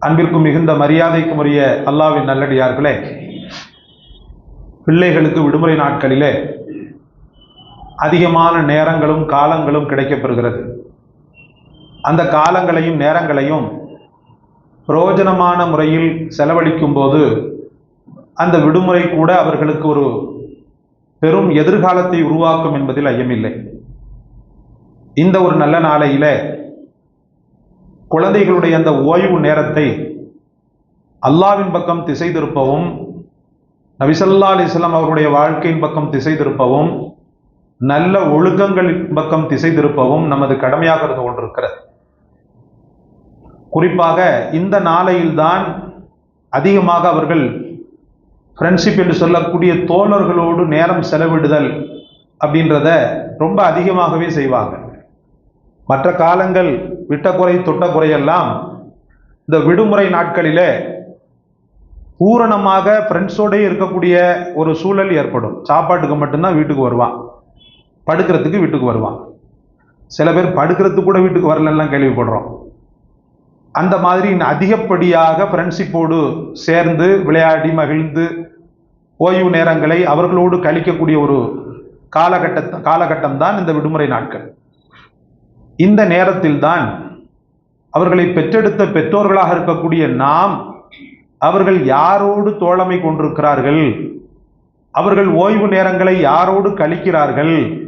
அன்பிற்கும் மிகுந்த மரியாதைக்கும் உரிய அல்லாவின் நல்லடியார்களே பிள்ளைகளுக்கு விடுமுறை நாட்களிலே அதிகமான நேரங்களும் காலங்களும் கிடைக்கப்பெறுகிறது அந்த காலங்களையும் நேரங்களையும் பிரயோஜனமான முறையில் செலவழிக்கும் போது அந்த விடுமுறை கூட அவர்களுக்கு ஒரு பெரும் எதிர்காலத்தை உருவாக்கும் என்பதில் ஐயமில்லை. இந்த ஒரு நல்ல நாளையில குழந்தைகளுடைய அந்த ஓய்வு நேரத்தை அல்லாவின் பக்கம் திசை திருப்பவும் நபிசல்லா அலிஸ்லாம் அவருடைய வாழ்க்கையின் பக்கம் திசை திருப்பவும் நல்ல ஒழுக்கங்களின் பக்கம் திசை திருப்பவும் நமது கடமையாக இருந்து கொண்டிருக்கிறது. குறிப்பாக இந்த நாளையில்தான் அதிகமாக அவர்கள் ஃப்ரெண்ட்ஷிப் என்று சொல்லக்கூடிய தோழர்களோடு நேரம் செலவிடுதல் அப்படின்றத ரொம்ப அதிகமாகவே செய்வாங்க. மற்ற காலங்கள் விட்ட குறை தொட்ட குறையெல்லாம் இந்த விடுமுறை நாட்களிலே பூரணமாக ஃப்ரெண்ட்ஸோடே இருக்கக்கூடிய ஒரு சூழல் ஏற்படும். சாப்பாட்டுக்கு மட்டும்தான் வீட்டுக்கு வருவான். படுக்கிறதுக்கு வீட்டுக்கு வருவான். சில பேர் படுக்கிறதுக்கு கூட வீட்டுக்கு வரலன்னா கேள்விப்படுறோம். அந்த மாதிரி அதிகப்படியாக ஃப்ரெண்ட்ஷிப்போடு சேர்ந்து விளையாடி மகிழ்ந்து ஓய்வு நேரங்களை அவர்களோடு கழிக்கக்கூடிய ஒரு காலகட்ட காலகட்டம் தான் இந்த விடுமுறை நாட்கள். இந்த நேரத்தில்தான் அவர்களை பெற்றெடுத்த பெற்றோர்களாக இருக்கக்கூடிய நாம் அவர்கள் யாரோடு தோழமை கொண்டிருக்கிறார்கள்? அவர்கள் ஓய்வு நேரங்களை யாரோடு கழிக்கிறார்கள்?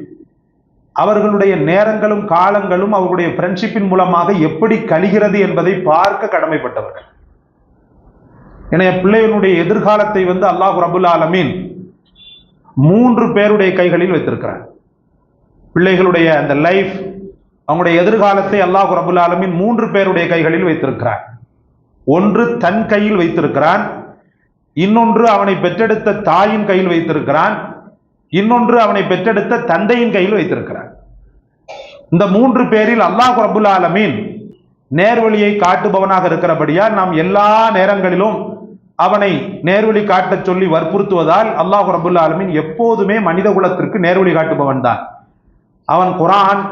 அவர்களுடைய நேரங்களும் காலங்களும் அவர்களுடைய ஃப்ரெண்ட்ஷிப்பின் மூலமாக எப்படி கழிகிறது என்பதை பார்க்க கடமைப்பட்டவர்கள். என பிள்ளைகளுடைய எதிர்காலத்தை வந்து அல்லாஹ் ரபுல் ஆலமீன் மூன்று பேருடைய கைகளில் வைத்திருக்கிறார். பிள்ளைகளுடைய அந்த லைஃப் அவங்களுடைய எதிர்காலத்தை அல்லாஹ் ரபுல் ஆலமின் மூன்று பேருடைய கைகளில் வைத்திருக்கிறான் ஒன்று தன் கையில் வைத்திருக்கிறான். இன்னொன்று அவனை பெற்றெடுத்த தாயின் கையில் வைத்திருக்கிறான். இன்னொன்று அவனை பெற்றெடுத்த தந்தையின் கையில் வைத்திருக்கிறான். இந்த மூன்று பேரில் அல்லாஹ் ரபுல் ஆலமீன் நேர்வழியை காட்டுபவனாக இருக்கிறபடியால் நாம் எல்லா நேரங்களிலும் அவனை நேர்வழி காட்டச் சொல்லி வற்புறுத்துவதால் அல்லாஹ் ரபுல் ஆலமின் எப்போதுமே மனித குலத்திற்கு நேர்வழி காட்டுபவன் தான். அவன் குரான்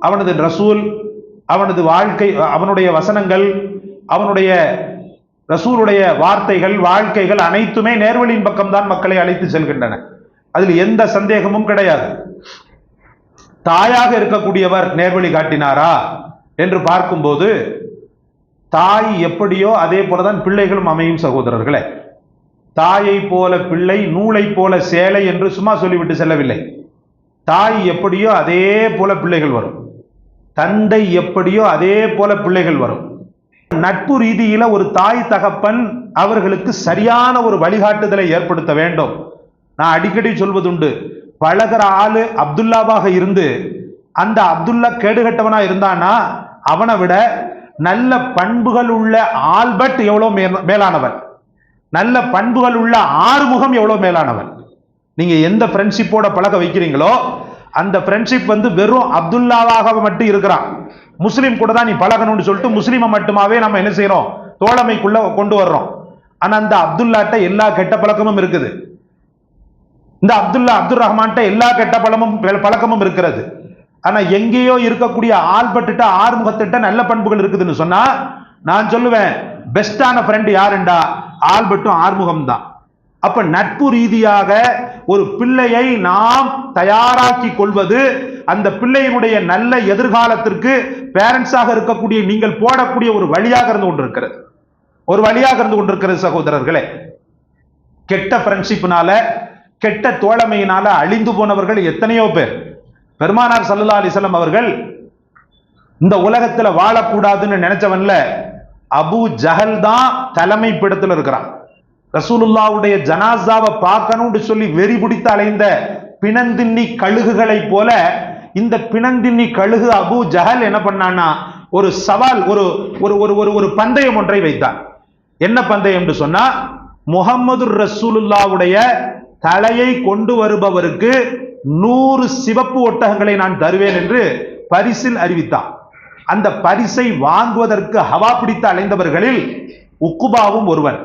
அவனது ரசூல் அவனது வாழ்க்கை அவனுடைய வசனங்கள் அவனுடைய ரசூலுடைய வார்த்தைகள் வாழ்க்கைகள் அனைத்துமே நேர்வழியின் பக்கம்தான் மக்களை அழைத்து செல்கின்றன. அதில் எந்த சந்தேகமும் கிடையாது. தாயாக இருக்கக்கூடியவர் நேர்வழி காட்டினாரா என்று பார்க்கும்போது தாய் எப்படியோ அதே போலதான் பிள்ளைகளும் அமையும் சகோதரர்களே. தாயை போல பிள்ளை நூலை போல சேலை என்று சும்மா சொல்லிவிட்டு செல்லவில்லை. தாய் எப்படியோ அதே போல பிள்ளைகள் வரும். தந்தை எப்படியோ அதே போல பிள்ளைகள் வரும். நட்பு ரீதியில ஒரு தாய் தகப்பன் அவர்களுக்கு சரியான ஒரு வழிகாட்டுதலை ஏற்படுத்த வேண்டும். நான் அடிக்கடி சொல்வதுண்டு பழகிற ஆளு அப்துல்லாவாக இருந்து அந்த அப்துல்லா கேடுகட்டவனா இருந்தானா? அவனை விட நல்ல பண்புகள் உள்ள ஆல்பர்ட் எவ்வளோ மேலானவன்? நல்ல பண்புகள் உள்ள ஆறுமுகம் எவ்வளோ மேலானவன்? நீங்க எந்த ஃப்ரெண்ட்ஷிப்போட பழக வைக்கிறீங்களோ அந்த ஃப்ரெண்ட்ஷிப் வந்து வெறும் அப்துல்லாவாக மட்டும் இருக்கிறான். முஸ்லீம் கூட தான் நீ பழகணும்னு சொல்லிட்டு முஸ்லீமை மட்டுமாவே நம்ம என்ன செய்யறோம் தோழமைக்குள்ள கொண்டு வர்றோம். ஆனா அந்த அப்துல்லாட்ட எல்லா கெட்ட பழக்கமும் இருக்குது. இந்த அப்துல்லா அப்துல் ரஹ்மான்ட்ட எல்லா கெட்ட பழமும் பழக்கமும் இருக்கிறது. ஆனா எங்கேயோ இருக்கக்கூடிய ஆள்பட்டுட்ட ஆறுமுகத்திட்ட நல்ல பண்புகள் இருக்குதுன்னு சொன்னா நான் சொல்லுவேன் பெஸ்டான ஃப்ரெண்ட் யாருண்டா? ஆள்பட்டும் ஆறுமுகம் தான் அப்ப நட்பு ரீதியாக ஒரு பிள்ளையை நாம் தயாராக்கி கொள்வது அந்த பிள்ளையினுடைய நல்ல எதிர்காலத்திற்கு பேரண்ட்ஸாக இருக்கக்கூடிய நீங்கள் போடக்கூடிய ஒரு வழியாக இருந்து கொண்டிருக்கிறது. ஒரு வழியாக இருந்து கொண்டிருக்கிறது சகோதரர்களே. கெட்ட ஃப்ரெண்ட்ஷிப்னால கெட்ட தோழமையினால அழிந்து போனவர்கள் எத்தனையோ பேர். பெருமானார் சல்லா அலிசல்லம் அவர்கள் இந்த உலகத்துல வாழக்கூடாதுன்னு நினைச்சவன்ல அபு ஜஹல் தான் தலைமை பிடத்தில் இருக்கிறான். ரசூலுல்லாவுடைய ஜனாசாவை பார்க்கணும்னு சொல்லி வெறி பிடித்து அலைந்த பிணந்தின்னி கழுகுகளை போல இந்த பிணந்தின்னி கழுகு அபு ஜஹல் என்ன பண்ணான்னா ஒரு சவால் ஒரு ஒரு ஒரு ஒரு ஒரு பந்தயம் ஒன்றை வைத்தான். என்ன பந்தயம் சொன்னா முகமது ரசூலுல்லாவுடைய தலையை கொண்டு வருபவருக்கு நூறு சிவப்பு ஒட்டகங்களை நான் தருவேன் என்று பரிசில் அறிவித்தான். அந்த பரிசை வாங்குவதற்கு ஹவா பிடித்து அலைந்தவர்களில் உக்குபாவும் ஒருவன்.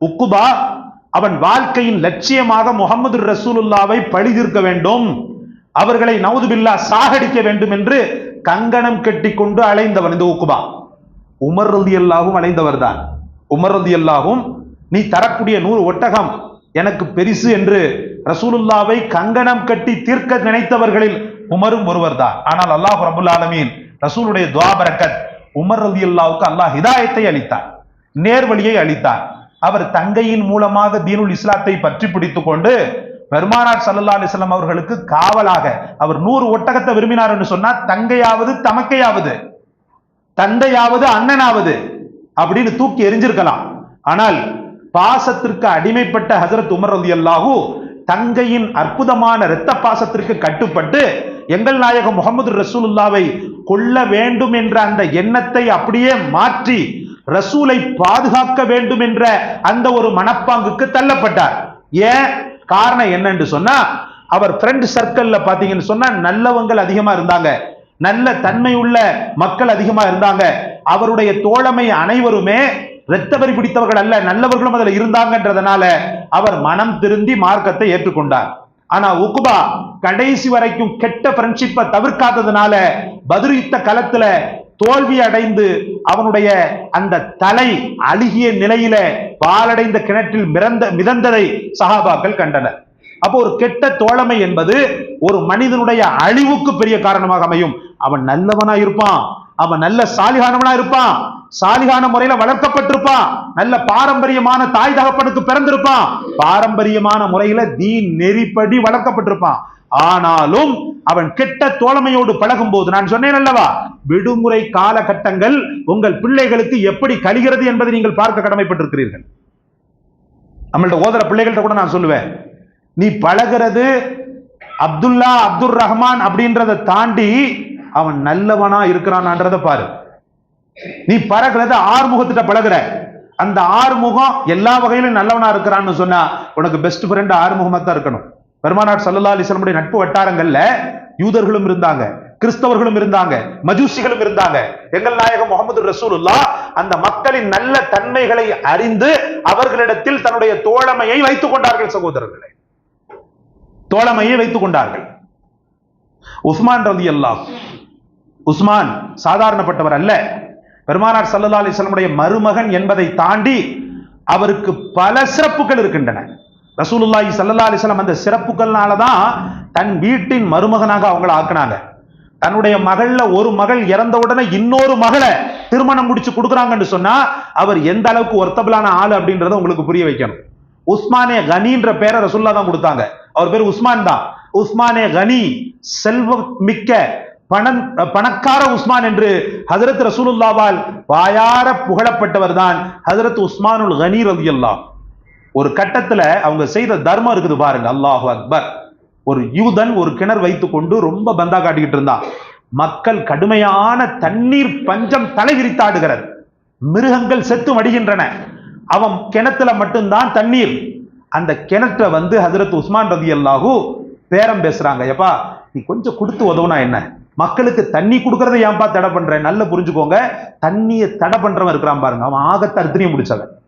உக்குபா அவன் வாழ்க்கையின் லட்சியமாக முகமது ரசூலுல்லாவை பழி தீர்க்க வேண்டும். அவர்களை நவுதுபில்லா சாகடிக்க வேண்டும் என்று கங்கணம் கட்டி கொண்டு அலைந்தவன் இந்த உக்குபா. உமர் ரதி அல்லாவும் அலைந்தவர் தான் உமர் ரதி அல்லாவும் நீ தரக்கூடிய நூறு ஒட்டகம் எனக்கு பெரிசு என்று ரசூலுல்லாவை கங்கணம் கட்டி தீர்க்க நினைத்தவர்களில் உமரும் ஒருவர் தான் ஆனால் அல்லாஹ் ரபுல் ஆலமீன் ரசூலுடைய துவாபரக்கத் உமர் ரதி அல்லாவுக்கு அல்லாஹ் ஹிதாயத்தை அளித்தார் நேர்வழியை அளித்தார் அவர் தங்கையின் மூலமாக தீனுல் இஸ்லாத்தை பற்றி பிடித்து கொண்டு பெருமானார் சல்லல்லா அலிஸ்லாம் அவர்களுக்கு காவலாக அவர் நூறு ஒட்டகத்தை விரும்பினார் என்று சொன்னா தங்கையாவது தமக்கையாவது தந்தையாவது அண்ணனாவது அப்படின்னு தூக்கி எரிஞ்சிருக்கலாம். ஆனால் பாசத்திற்கு அடிமைப்பட்ட ஹசரத் உமர் ரதி அல்லாஹூ தங்கையின் அற்புதமான இரத்த பாசத்திற்கு கட்டுப்பட்டு எங்கள் நாயகம் முகமது ரசூலுல்லாவை கொல்ல வேண்டும் என்ற அந்த எண்ணத்தை அப்படியே மாற்றி ரசூலை பாதுகாக்க வேண்டும் என்ற அந்த ஒரு மனப்பாங்குக்கு தள்ளப்பட்டார். ஏன்? காரணம் என்னன்னு சொன்னா அவர் ஃப்ரெண்ட் சர்க்கிள்ல பாத்தீங்கன்னு சொன்னா நல்லவங்கள் அதிகமா இருந்தாங்க. நல்ல தன்மை உள்ள மக்கள் அதிகமா இருந்தாங்க. அவருடைய தோழமை அனைவருமே இரத்தவரி பிடித்தவர்கள் அல்ல நல்லவர்களும் அதுல இருந்தாங்கன்றதுனால அவர் மனம் திருந்தி மார்க்கத்தை ஏற்றுக்கொண்டார். ஆனா உகுபா கடைசி வரைக்கும் கெட்ட ஃப்ரெண்ட்ஷிப்பை தவிர்க்காததுனால பதில் யுத்த களத்துல தோல்வி அடைந்து அவனுடைய அந்த தலை அழுகிய நிலையில பாலடைந்த கிணற்றில் மிதந்த மிதந்ததை சஹாபாக்கள் கண்டனர். அப்போ ஒரு கெட்ட தோழமை என்பது ஒரு மனிதனுடைய அழிவுக்கு பெரிய காரணமாக அமையும். அவன் நல்லவனா இருப்பான் அவன் நல்ல சாலிகானவனா இருப்பான் சாலிகான முறையில வளர்க்கப்பட்டிருப்பான். நல்ல பாரம்பரியமான தாய் தகப்பனுக்கு பிறந்திருப்பான். பாரம்பரியமான முறையில தீன் நெறிப்படி வளர்க்கப்பட்டிருப்பான். ஆனாலும் அவன் கெட்ட தோழமையோடு பழகும் போது நான் சொன்னேன் அல்லவா? விடுமுறை காலகட்டங்கள் உங்கள் பிள்ளைகளுக்கு எப்படி கழிகிறது என்பதை நீங்கள் பார்க்க கடமைப்பட்டிருக்கிறீர்கள். நம்மள்ட்ட ஓதுற பிள்ளைகள்கிட்ட கூட நான் சொல்லுவேன். நீ பழகிறது அப்துல்லா அப்துல் ரஹ்மான் அப்படின்றத தாண்டி அவன் நல்லவனா இருக்கிறான்ன்றத பாரு. நீ பழகிறத ஆறுமுகத்திட்ட பழகுற. அந்த ஆறுமுகம் எல்லா வகையிலும் நல்லவனா இருக்கிறான்னு சொன்னா உனக்கு பெஸ்ட் ஃப்ரெண்ட் ஆறுமுகமா தான் இருக்கணும். பெருமானார் சல்லா அலிஸ்லமுடைய நட்பு வட்டாரங்கள்ல யூதர்களும் இருந்தாங்க கிறிஸ்தவர்களும் இருந்தாங்க மஜூசிகளும் இருந்தாங்க. எங்கள் நாயகம் முகமது ரசூலுல்லா அந்த மக்களின் நல்ல தன்மைகளை அறிந்து அவர்களிடத்தில் தன்னுடைய தோழமையை வைத்துக் கொண்டார்கள் சகோதரர்களை. தோழமையை வைத்துக் கொண்டார்கள். உஸ்மான் ரதி அல்லா உஸ்மான் சாதாரணப்பட்டவர் அல்ல. பெருமானார் சல்லா அலிஸ்லமுடைய மருமகன் என்பதை தாண்டி அவருக்கு பல சிறப்புகள் இருக்கின்றன. ரசூலுல்லாஹி சல்லா அலிஸ்லாம் அந்த சிறப்புகள்னால தான் தன் வீட்டின் மருமகனாக அவங்கள ஆக்குனாங்க. தன்னுடைய மகள்ல ஒரு மகள் இறந்த உடனே இன்னொரு மகளை திருமணம் முடிச்சு கொடுக்குறாங்கன்னு சொன்னா அவர் எந்த அளவுக்கு ஒர்த்தபிளான ஆள் அப்படின்றத உங்களுக்கு புரிய வைக்கணும். உஸ்மானே கனின்ற பேரை ரசுல்லா தான் கொடுத்தாங்க. அவர் பேர் உஸ்மான் தான். உஸ்மானே கனி செல்வ மிக்க பணம் பணக்கார உஸ்மான் என்று ஹசரத் ரசூலுல்லாவால் வாயார புகழப்பட்டவர் தான் ஹசரத் உஸ்மானுல் கனி ரவி ஒரு கட்டத்துல அவங்க செய்த தர்மம் இருக்குது பாருங்க. அல்லாஹு அக்பர். ஒரு யூதன் ஒரு கிணறு வைத்துக் கொண்டு ரொம்ப பந்தா காட்டிக்கிட்டு இருந்தான் மக்கள் கடுமையான தண்ணீர் பஞ்சம் தலைவிரித்தாடுகிறது. மிருகங்கள் செத்து மடிகின்றன. அவன் கிணத்துல மட்டும்தான் தண்ணீர். அந்த கிணற்ற வந்து ஹசரத் உஸ்மான் ரதி அல்லாஹூ பேரம் பேசுறாங்க. எப்பா நீ கொஞ்சம் கொடுத்து உதவுனா என்ன? மக்களுக்கு தண்ணி கொடுக்கறத ஏன்பா தடை பண்றேன் நல்ல புரிஞ்சுக்கோங்க. தண்ணியை தடை பண்றவன் இருக்கிறான் பாருங்க. அவன் ஆக அர்த்தனையும் முடிச்சவன்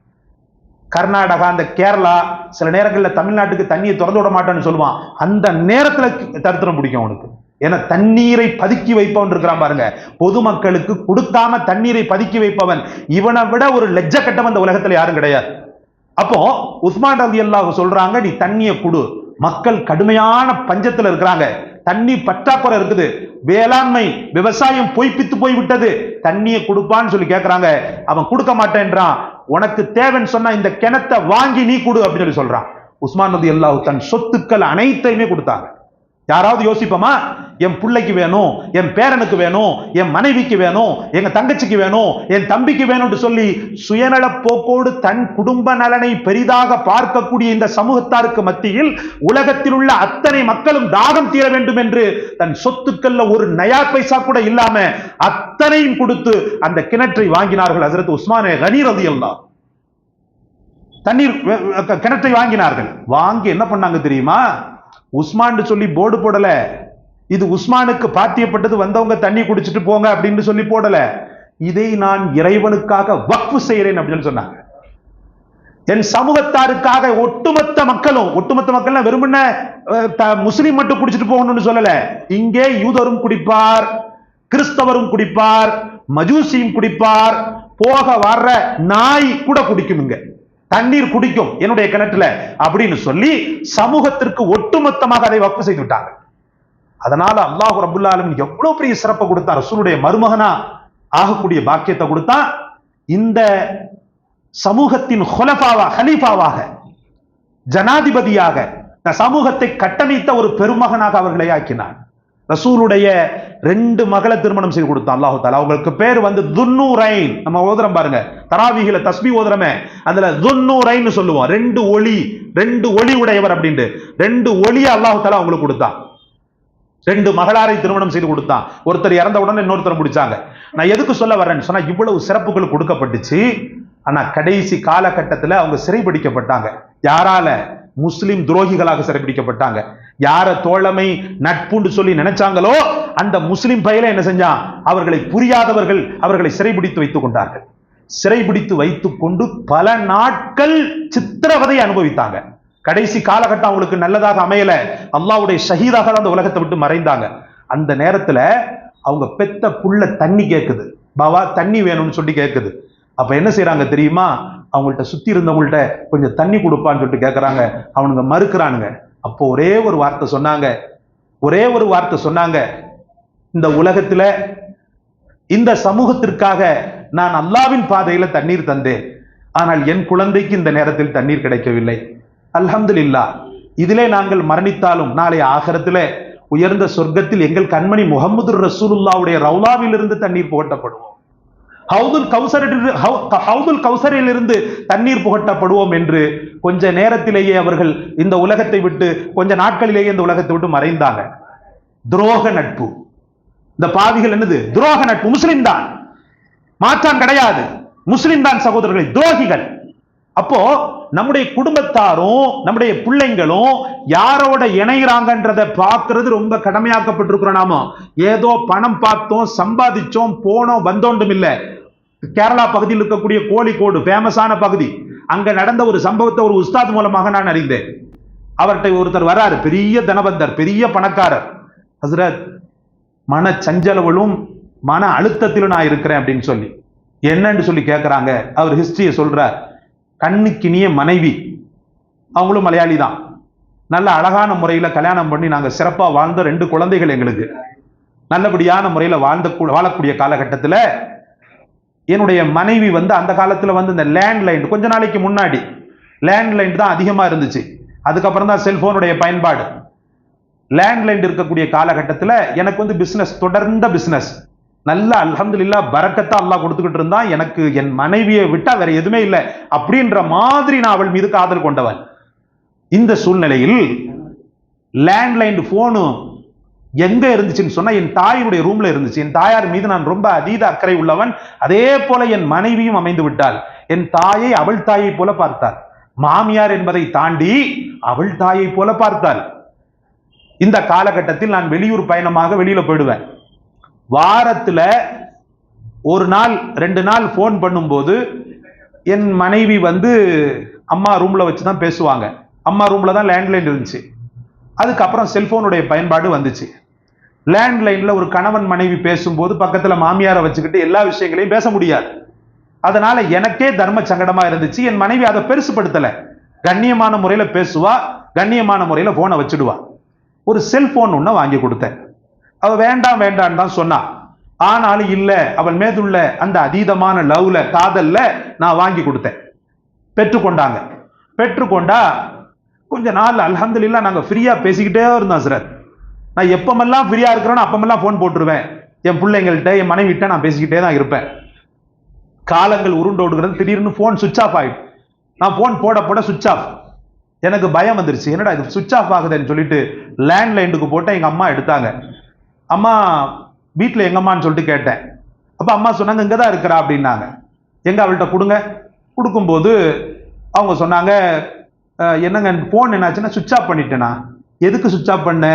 கர்நாடகா அந்த கேரளா சில நேரங்களில் தமிழ்நாட்டுக்கு தண்ணியை திறந்து விட மாட்டேன்னு சொல்லுவான். அந்த நேரத்தில் தருத்திரம் பிடிக்கும் அவனுக்கு. ஏன்னா தண்ணீரை பதுக்கி வைப்பவன் இருக்கிறான் பாருங்க. பொதுமக்களுக்கு கொடுக்காம தண்ணீரை பதுக்கி வைப்பவன். இவனை விட ஒரு லெஜ்ஜ கட்டம் அந்த உலகத்தில் யாரும் கிடையாது. அப்போ உஸ்மான் ரவி அல்லாஹ் சொல்றாங்க நீ தண்ணியை கொடு. மக்கள் கடுமையான பஞ்சத்தில் இருக்கிறாங்க. தண்ணி பற்றாக்குறை இருக்குது. வேளாண்மை விவசாயம் பொய்ப்பித்து போய் விட்டது தண்ணியை கொடுப்பான்னு சொல்லி கேட்கிறாங்க அவன் கொடுக்க மாட்டேன்றான். உனக்கு தேவைன்னு சொன்னா இந்த கிணத்தை வாங்கி நீ கொடு அப்படின்னு சொல்லி சொல்றான். உஸ்மான் நதி அல்லாஹ் தன் சொத்துக்கள் அனைத்தையுமே கொடுத்தாங்க யாராவது யோசிப்போமா? என் பிள்ளைக்கு வேணும் என் பேரனுக்கு வேணும் என் மனைவிக்கு வேணும் எங்க தங்கச்சிக்கு வேணும் என் தம்பிக்கு வேணும்னு சொல்லி சுயநல போக்கோடு தன் குடும்ப நலனை பெரிதாக பார்க்கக்கூடிய இந்த சமூகத்தாருக்கு மத்தியில் உலகத்தில் உள்ள அத்தனை மக்களும் தாகம் தீர வேண்டும் என்று தன் சொத்துக்கள்ல ஒரு நயா பைசா கூட இல்லாம அத்தனையும் கொடுத்து அந்த கிணற்றை வாங்கினார்கள் அதற்கு உஸ்மானே கனீர் ரதி தண்ணீர் கிணற்றை வாங்கினார்கள். வாங்கி என்ன பண்ணாங்க தெரியுமா? உஸ்மான்னு சொல்லி போர்டு போடல. இது உஸ்மானுக்கு பாத்தியப்பட்டது வந்தவங்க தண்ணி குடிச்சிட்டு போங்க அப்படின்னு சொல்லி போடல. இதை நான் இறைவனுக்காக வக்ஃபு செய்கிறேன் அப்படின்னு சொன்னாங்க. என் சமூகத்தாருக்காக ஒட்டுமொத்த மக்களும் ஒட்டுமொத்த மக்கள் வெறுமன முஸ்லீம் மட்டும் குடிச்சிட்டு போகணும்னு சொல்லல. இங்கே யூதரும் குடிப்பார் கிறிஸ்தவரும் குடிப்பார் மஜூசியும் குடிப்பார் போக வர்ற நாய் கூட குடிக்குமுங்க தண்ணீர் குடிக்கும் என்னுடைய கிணற்றுல அப்படின்னு சொல்லி சமூகத்திற்கு ஒட்டுமொத்தமாக அதை வப்பு செய்து விட்டாங்க. அதனால அல்லாஹ் ரபுல்லாலும் எவ்வளவு பெரிய சிறப்பை கொடுத்தா ரசூலுடைய மருமகனா ஆகக்கூடிய பாக்கியத்தை கொடுத்தா இந்த சமூகத்தின் ஹொலபாவா ஹலீஃபாவாக ஜனாதிபதியாக இந்த சமூகத்தை கட்டமைத்த ஒரு பெருமகனாக அவர்களை ஆக்கினார் ரசூலுடைய ரெண்டு மகளை திருமணம் செய்து கொடுத்தான். அல்லாஹு தாலா அவங்களுக்கு பேர் வந்து துன்னூரைன். நம்ம ஓதுறோம் பாருங்க. தராவிகில தஸ்பி ஓதுறமே. அதுல துன்னூரைன்னு சொல்லுவோம். ரெண்டு ஒளி ரெண்டு ஒளி உடையவர் அப்படின்ட்டு. ரெண்டு ஒளியை அல்லாஹு தாலா அவங்களுக்கு கொடுத்தான். ரெண்டு மகளாரை திருமணம் செய்து கொடுத்தான். ஒருத்தர் இறந்த உடனே இன்னொருத்தர் முடிச்சாங்க நான் எதுக்கு சொல்ல வரேன்னு சொன்னா இவ்வளவு சிறப்புகள் கொடுக்கப்பட்டுச்சு. ஆனா கடைசி காலகட்டத்தில் அவங்க சிறைபிடிக்கப்பட்டாங்க. யாரால? முஸ்லிம் துரோகிகளாக சிறைபிடிக்கப்பட்டாங்க. யார தோழமை நட்புன்னு சொல்லி நினைச்சாங்களோ அந்த முஸ்லிம் பயில என்ன செஞ்சான்? அவர்களை புரியாதவர்கள் அவர்களை சிறைபிடித்து வைத்துக் கொண்டார்கள். சிறைபிடித்து வைத்துக் கொண்டு பல நாட்கள் சித்திரவதை அனுபவித்தாங்க. கடைசி காலகட்டம் அவங்களுக்கு நல்லதாக அமையல. அல்லாவுடைய ஷஹீதாக தான் அந்த உலகத்தை விட்டு மறைந்தாங்க. அந்த நேரத்துல அவங்க பெத்த புள்ள தண்ணி கேட்குது பாவா தண்ணி வேணும்னு சொல்லி கேட்குது அப்ப என்ன செய்யறாங்க தெரியுமா? அவங்கள்ட்ட சுத்தி இருந்தவங்கள்ட்ட கொஞ்சம் தண்ணி கொடுப்பான்னு சொல்லிட்டு கேட்கறாங்க அவனுங்க மறுக்கிறானுங்க. அப்போ ஒரே ஒரு வார்த்தை சொன்னாங்க. ஒரே ஒரு வார்த்தை சொன்னாங்க. இந்த உலகத்துல இந்த சமூகத்திற்காக நான் அல்லாவின் பாதையில தண்ணீர் தந்தேன். ஆனால் என் குழந்தைக்கு இந்த நேரத்தில் தண்ணீர் கிடைக்கவில்லை. அல்ஹம்துலில்லா இதிலே நாங்கள் மரணித்தாலும் நாளை ஆகரத்துல உயர்ந்த சொர்க்கத்தில் எங்கள் கண்மணி முகமது ரசூலுல்லாவுடைய ரவுலாவிலிருந்து தண்ணீர் புகட்டப்படுவோம். ஹவுதுல் கௌசரில் ஹவுதுல் கௌசரிலிருந்து தண்ணீர் புகட்டப்படுவோம் என்று கொஞ்ச நேரத்திலேயே அவர்கள் இந்த உலகத்தை விட்டு கொஞ்ச நாட்களிலேயே இந்த உலகத்தை விட்டு மறைந்தாங்க. துரோக நட்பு. இந்த பாவிகள் என்னது? துரோக நட்பு. முஸ்லிம் தான். மாற்றம் கிடையாது. முஸ்லிம் தான் சகோதரர்களை துரோகிகள். அப்போ நம்முடைய குடும்பத்தாரும் நம்முடைய பிள்ளைங்களும் யாரோட இணைகிறாங்கன்றத பார்க்கறது ரொம்ப கடமையாக்கப்பட்டிருக்கிறோம் நாம. ஏதோ பணம் பார்த்தோம் சம்பாதிச்சோம் போனோம் வந்தோண்டும் இல்லை கேரளா பகுதியில் இருக்கக்கூடிய கோழிக்கோடு ஃபேமஸான பகுதி. அங்க நடந்த ஒரு சம்பவத்தை ஒரு உஸ்தாத் மூலமாக நான் அறிந்தேன். அவர்கிட்ட ஒருத்தர் வராரு பெரிய தனபந்தர் பெரிய பணக்காரர். ஹசரத் மன சஞ்சலவளும் மன அழுத்தத்திலும் நான் இருக்கிறேன் அப்படின்னு சொல்லி. என்னன்னு சொல்லி கேட்குறாங்க அவர் ஹிஸ்டரியை சொல்றார். கண்ணுக்கினிய மனைவி. அவங்களும் மலையாளி தான். நல்ல அழகான முறையில் கல்யாணம் பண்ணி நாங்கள் சிறப்பாக வாழ்ந்த ரெண்டு குழந்தைகள் எங்களுக்கு. நல்லபடியான முறையில் வாழ்ந்த வாழக்கூடிய காலகட்டத்தில் என்னுடைய மனைவி வந்து அந்த காலத்தில் வந்து இந்த லேண்ட்லைன் கொஞ்ச நாளைக்கு முன்னாடி லேண்ட்லைன் தான் அதிகமாக இருந்துச்சு. அதுக்கப்புறம் தான் செல்போனுடைய பயன்பாடு. லேண்ட்லைன் இருக்கக்கூடிய காலகட்டத்தில் எனக்கு வந்து பிஸ்னஸ் தொடர்ந்த பிஸ்னஸ் நல்லா அலமதுல்லா பறக்கத்தை அல்லா கொடுத்துக்கிட்டு இருந்தான். எனக்கு என் மனைவியை விட்டால் வேற எதுவுமே இல்லை. அப்படின்ற மாதிரி நான் அவள் மீது காதல் கொண்டவன் இந்த சூழ்நிலையில் லேண்ட்லைன் ஃபோனும் எங்க இருந்துச்சுன்னு சொன்னா என் தாயினுடைய ரூம்ல இருந்துச்சு. என் தாயார் மீது நான் ரொம்ப அதீத அக்கறை உள்ளவன். அதே போல என் மனைவியும் அமைந்து விட்டாள். என் தாயை அவள் தாயை போல பார்த்தாள். மாமியார் என்பதை தாண்டி அவள் தாயை போல பார்த்தாள். இந்த காலகட்டத்தில் நான் வெளியூர் பயணமாக வெளியில போயிடுவேன். வாரத்துல ஒரு நாள் ரெண்டு நாள் ஃபோன் பண்ணும்போது என் மனைவி வந்து அம்மா ரூம்ல வச்சு தான் பேசுவாங்க. அம்மா ரூம்ல தான் லேண்ட்லைன் இருந்துச்சு. அதுக்கப்புறம் செல்போனுடைய பயன்பாடு வந்துச்சு. லேண்ட்லைன்ல ஒரு கணவன் மனைவி பேசும்போது பக்கத்துல மாமியாரை வச்சுக்கிட்டு எல்லா விஷயங்களையும் பேச முடியாது. அதனால எனக்கே தர்ம சங்கடமா இருந்துச்சு. என் மனைவி அதை பெருசுப்படுத்தல. கண்ணியமான முறையில பேசுவா கண்ணியமான முறையில போனை வச்சுடுவா. ஒரு செல்போன் ஒன்று வாங்கி கொடுத்தேன். அவள் வேண்டாம் வேண்டாம் தான் சொன்னா. ஆனாலும் இல்லை அவள் மேதுள்ள அந்த அதீதமான லவ்ல காதல்ல நான் வாங்கி கொடுத்தேன். பெற்றுக்கொண்டாங்க. பெற்றுக்கொண்டா கொஞ்ச நாள் அல்ஹம்துலில்லாஹ் நாங்கள் ஃப்ரீயாக பேசிக்கிட்டே இருந்தோம் சார் நான் எப்பமெல்லாம் ஃப்ரீயா இருக்கிறேனோ அப்பமெல்லாம் ஃபோன் போட்டுருவேன். என் பிள்ளைங்கள்ட்ட என் மனைவிட்ட நான் பேசிக்கிட்டே தான் இருப்பேன். காலங்கள் உருண்டோடுகிறது. திடீர்னு ஃபோன் சுவிச் ஆஃப் ஆயிடும் நான் ஃபோன் போட போட சுவிச் ஆஃப் எனக்கு பயம் வந்துருச்சு. என்னடா இது சுவிச் ஆஃப் ஆகுதுன்னு சொல்லிட்டு லேண்ட்லைனுக்கு போட்டு எங்க அம்மா எடுத்தாங்க. அம்மா வீட்டில் எங்கம்மான்னு சொல்லிட்டு கேட்டேன். அப்போ அம்மா சொன்னாங்க இங்கே தான் இருக்கிறா அப்படின்னாங்க. எங்க அவள்கிட்ட கொடுங்க. கொடுக்கும்போது அவங்க சொன்னாங்க என்னங்க ஃபோன் என்னாச்சுன்னா சுவிச் ஆஃப் பண்ணிட்டேனா? எதுக்கு சுவிச் ஆஃப் பண்ண?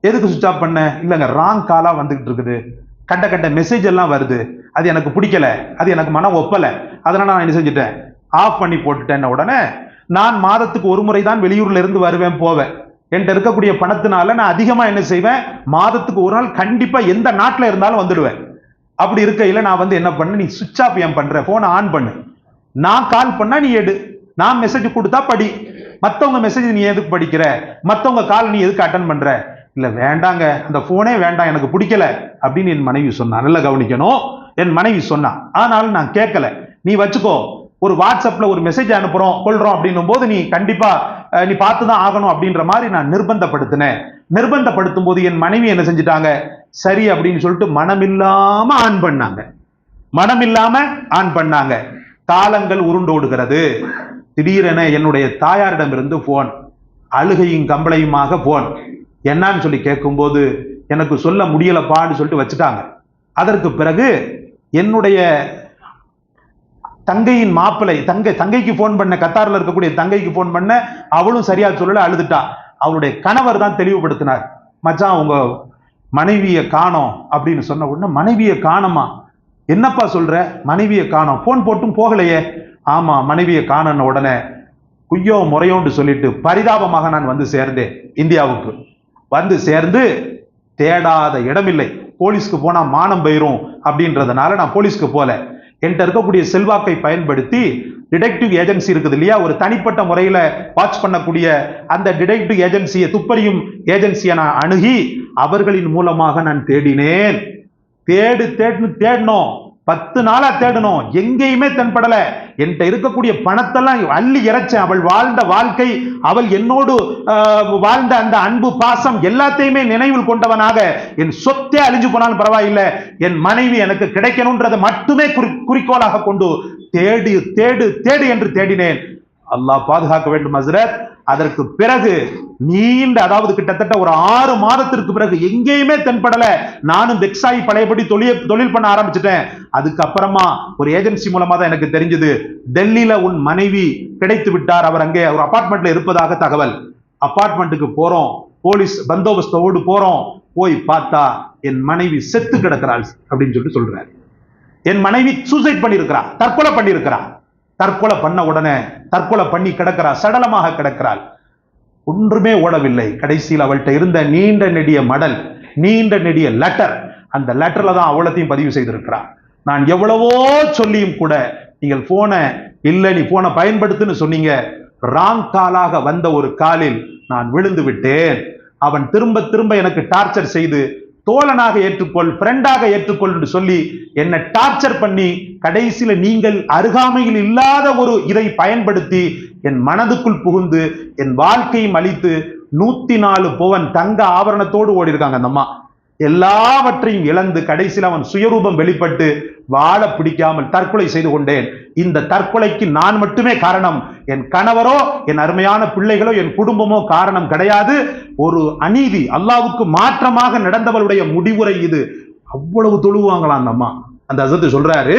எதுக்கு சுவிச் ஆஃப் பண்ண? இல்லைங்க ராங் காலாக வந்துகிட்டு இருக்குது. கண்ட கண்ட மெசேஜ் எல்லாம் வருது. அது எனக்கு பிடிக்கல. அது எனக்கு மனம் ஒப்பலை. அதனால் நான் என்ன செஞ்சுட்டேன்? ஆஃப் பண்ணி போட்டுட்டேன்ன உடனே நான் மாதத்துக்கு ஒரு முறை தான் வெளியூர்ல இருந்து வருவேன் போவேன். என்கிட்ட இருக்கக்கூடிய பணத்தினால நான் அதிகமாக என்ன செய்வேன்? மாதத்துக்கு ஒரு நாள் கண்டிப்பாக எந்த நாட்டில் இருந்தாலும் வந்துடுவேன். அப்படி இருக்கையில் நான் வந்து என்ன பண்ண நீ சுவிட்ச் ஆஃப் ஏன் பண்ணுற ஃபோனை ஆன் பண்ணு. நான் கால் பண்ணால் நீ எடு. நான் மெசேஜ் கொடுத்தா படி. மற்றவங்க மெசேஜ் நீ எதுக்கு படிக்கிற? மற்றவங்க கால் நீ எதுக்கு அட்டன் பண்ணுற இல்லை வேண்டாங்க. அந்த ஃபோனே வேண்டாம் எனக்கு பிடிக்கல அப்படின்னு என் மனைவி சொன்னான் நல்லா கவனிக்கணும். என் மனைவி சொன்னான் ஆனாலும் நான் கேட்கல. நீ வச்சுக்கோ. ஒரு வாட்ஸ்அப்ல ஒரு மெசேஜ் அனுப்புறோம் கொள்றோம் அப்படின்னும் போது நீ கண்டிப்பா நீ பார்த்து தான் ஆகணும் அப்படின்ற மாதிரி நான் நிர்பந்தப்படுத்தினேன். நிர்பந்தப்படுத்தும் போது என் மனைவி என்ன செஞ்சுட்டாங்க? சரி அப்படின்னு சொல்லிட்டு மனமில்லாம ஆன் பண்ணாங்க. மனமில்லாமல் ஆன் பண்ணாங்க. காலங்கள் உருண்டோடுகிறது திடீரென என்னுடைய தாயாரிடமிருந்து போன் அழுகையும் கம்பளையுமாக போன் என்னன்னு சொல்லி கேட்கும்போது எனக்கு சொல்ல முடியலப்பான்னு சொல்லிட்டு வச்சுட்டாங்க. அதற்கு பிறகு என்னுடைய தங்கையின் மாப்பிளை தங்கை தங்கைக்கு ஃபோன் பண்ண கத்தாரில் இருக்கக்கூடிய தங்கைக்கு ஃபோன் பண்ண அவளும் சரியா சொல்லல அழுதுட்டா. அவளுடைய கணவர் தான் தெளிவுபடுத்தினார். மச்சான் உங்க மனைவியை காணோம் அப்படின்னு சொன்ன உடனே மனைவியை காணோமா என்னப்பா சொல்ற? மனைவியை காணோம். ஃபோன் போட்டும் போகலையே. ஆமா மனைவியை காணன உடனே குய்யோ முறையோன்னு சொல்லிட்டு பரிதாபமாக நான் வந்து சேர்ந்தேன் இந்தியாவுக்கு. வந்து சேர்ந்து தேடாத இடமில்லை. போலீஸ்க்கு போனால் மானம் போயிரும் அப்படின்றதுனால நான் போலீஸ்க்கு போல என்கிட்ட இருக்கக்கூடிய செல்வாக்கை பயன்படுத்தி டிடெக்டிவ் ஏஜென்சி இருக்குது இல்லையா? ஒரு தனிப்பட்ட முறையில் வாட்ச் பண்ணக்கூடிய அந்த டிடெக்டிவ் ஏஜென்சியை துப்பறியும் ஏஜென்சியை நான் அணுகி அவர்களின் மூலமாக நான் தேடினேன். தேடு தேடு தேடணும். பத்து நாளா தேடணும். எங்கேயுமே தென்படல. என்கிட்ட இருக்கக்கூடிய பணத்தெல்லாம் அள்ளி இறைச்சேன். அவள் வாழ்ந்த வாழ்க்கை அவள் என்னோடு வாழ்ந்த அந்த அன்பு பாசம் எல்லாத்தையுமே நினைவில் கொண்டவனாக என் சொத்தே அழிஞ்சு போனாலும் பரவாயில்லை. என் மனைவி எனக்கு கிடைக்கணும்ன்றதை மட்டுமே குறி குறிக்கோளாக கொண்டு தேடு தேடு தேடு என்று தேடினேன். அல்லாஹ் பாதுகாக்க வேண்டும் ஹசரத். அதற்கு பிறகு நீண்ட அதாவது கிட்டத்தட்ட ஒரு ஆறு மாதத்திற்கு பிறகு எங்கேயுமே தென்படல. நானும் வெக்ஸாயி பழையபடி தொழில் தொழில் பண்ண ஆரம்பிச்சிட்டேன். அதுக்கப்புறமா ஒரு ஏஜென்சி மூலமா தான் எனக்கு தெரிஞ்சது. டெல்லியில உன் மனைவி கிடைத்து விட்டார். அவர் அங்கே ஒரு அபார்ட்மெண்ட்ல இருப்பதாக தகவல். அபார்ட்மெண்ட்டுக்கு போறோம். போலீஸ் பந்தோபஸ்தோடு போறோம். போய் பார்த்தா என் மனைவி செத்து கிடக்கிறாள் அப்படின்னு சொல்லிட்டு சொல்றாரு. என் மனைவி சூசைட் பண்ணியிருக்கிறா. தற்கொலை பண்ணியிருக்கிறா. தற்கொலை பண்ண உடனே தற்கொலை பண்ணி கிடக்கிறா சடலமாக கிடக்கிறாள். ஒன்றுமே ஓடவில்லை. கடைசியில் அவள்கிட்ட இருந்த நீண்ட நெடிய மடல் நீண்ட நெடிய லெட்டர் அந்த லெட்டர்ல தான் அவ்வளத்தையும் பதிவு செய்திருக்கிறார் நான் எவ்வளவோ சொல்லியும் கூட நீங்கள் போனை இல்லை நீ போனை பயன்படுத்துன்னு சொன்னீங்க ராங் காலாக வந்த ஒரு காலில் நான் விழுந்து விட்டேன். அவன் திரும்ப திரும்ப எனக்கு டார்ச்சர் செய்து தோழனாக ஏற்றுக்கொள் ஃப்ரெண்டாக ஏற்றுக்கொள் என்று சொல்லி என்னை டார்ச்சர் பண்ணி கடைசியில நீங்கள் அருகாமையில் இல்லாத ஒரு இதை பயன்படுத்தி என் மனதுக்குள் புகுந்து என் வாழ்க்கையும் அழித்து நூத்தி நாலு பவன் தங்க ஆபரணத்தோடு ஓடி இருக்காங்க அந்த அம்மா. எல்லாவற்றையும் இழந்து கடைசியில் அவன் சுயரூபம் வெளிப்பட்டு வாழ பிடிக்காமல் தற்கொலை செய்து கொண்டேன். இந்த தற்கொலைக்கு நான் மட்டுமே காரணம். என் கணவரோ என் அருமையான பிள்ளைகளோ என் குடும்பமோ காரணம் கிடையாது. ஒரு அநீதி அல்லாவுக்கு மாற்றமாக நடந்தவளுடைய முடிவுரை இது. அவ்வளவு தொழுவாங்களாம் அந்த அம்மா? அந்த அசத்து சொல்றாரு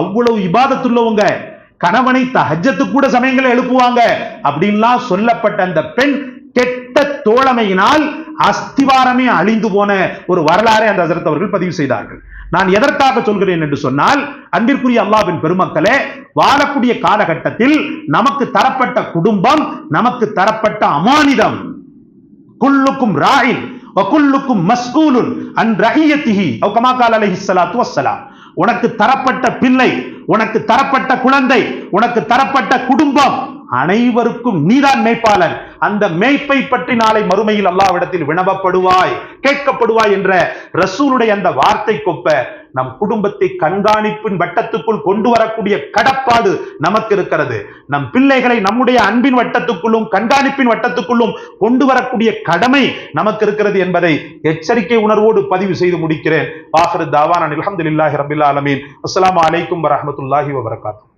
அவ்வளவு இபாதத்துள்ளவங்க கணவனை தஹஜத்து கூட சமயங்களை எழுப்புவாங்க அப்படின்லாம் சொல்லப்பட்ட அந்த பெண் கெட்ட தோழமையினால் அஸ்திவாரமே அழிந்து போன ஒரு வரலாறை அந்த ஹசரத் அவர்கள் பதிவு செய்தார்கள். நான் எதற்காக சொல்கிறேன் என்று சொன்னால் அன்பிற்குரிய அல்லாவின் பெருமக்களே வாழக்கூடிய காலகட்டத்தில் நமக்கு தரப்பட்ட குடும்பம் நமக்கு தரப்பட்ட அமானிதம். குல்லுக்கும் ராயின் வகுல்லுக்கும் மஸ்கூலுன் அன் ரஹியத்திஹி அவுகமாக்கால் கமா கால அலைஹி உனக்கு தரப்பட்ட பிள்ளை உனக்கு தரப்பட்ட குழந்தை உனக்கு தரப்பட்ட குடும்பம் அனைவருக்கும் நீதான் மேய்ப்பாளன் அந்த மேய்ப்பை பற்றி நாளை மறுமையில் அல்லாவிடத்தில் வினவப்படுவாய் கேட்கப்படுவாய் என்ற ரசூலுடைய அந்த வார்த்தை கொப்ப நம் குடும்பத்தை கண்காணிப்பின் வட்டத்துக்குள் கொண்டு வரக்கூடிய கடப்பாடு நமக்கு இருக்கிறது. நம் பிள்ளைகளை நம்முடைய அன்பின் வட்டத்துக்குள்ளும் கண்காணிப்பின் வட்டத்துக்குள்ளும் கொண்டு வரக்கூடிய கடமை நமக்கு இருக்கிறது என்பதை எச்சரிக்கை உணர்வோடு பதிவு செய்து முடிக்கிறேன். வாஹரு தாவான் அலமதுல்லாஹி ரபில் ஆலமீன். அஸ்லாம் அலைக்கும் வரமத்துல்லாஹி வபரகாத்தூ.